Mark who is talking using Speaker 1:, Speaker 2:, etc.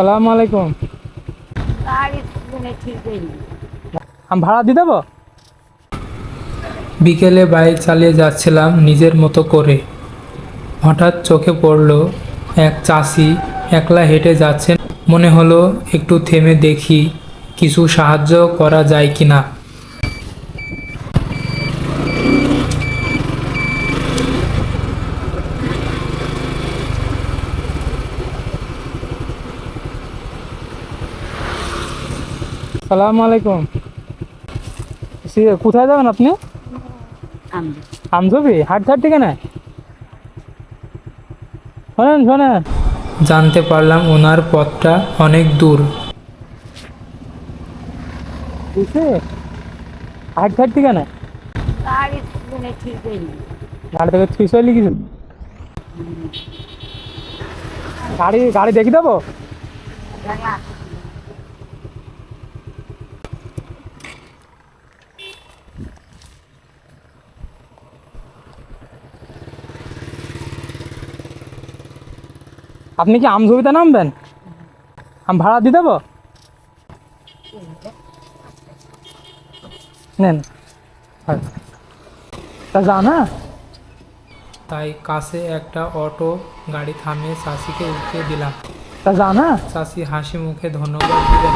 Speaker 1: সালাম আলাইকুম। ভাড়া দিয়ে দেবো?
Speaker 2: বিকেলে বাইক চালিয়ে যাচ্ছিলাম নিজের মতো করে। হঠাৎ চোখে পড়ল এক চাষি একলা হেঁটে যাচ্ছেন। মনে হলো একটু থেমে দেখি কিছু সাহায্য করা যায় কি না
Speaker 1: সালাম আলাইকুম। কোথায় যাবেন আপনি?
Speaker 3: আমি
Speaker 1: আমজবি হাট ছাড় থেকে না? শোনেন শোনেন।
Speaker 2: জানতে পারলাম ওনার পথটা অনেক দূর।
Speaker 1: হাট ছাড় থেকে না?
Speaker 3: গাড়ি শুনে ঠিক নেই
Speaker 1: গাড়ি থেকে ছুঁই চলে কিছু গাড়ি গাড়ি দেখি দেবো? আপনি কি আমঝবিতে নামবেন? আমি ভাড়া দিয়ে দেবো? নেন। তা যা না
Speaker 2: তাই কাছে একটা অটো গাড়ি থামিয়ে চাষিকে উঠিয়ে দিলাম।
Speaker 1: তা যা না
Speaker 2: চাষি হাসি মুখে ধন্যবাদ দিলেন।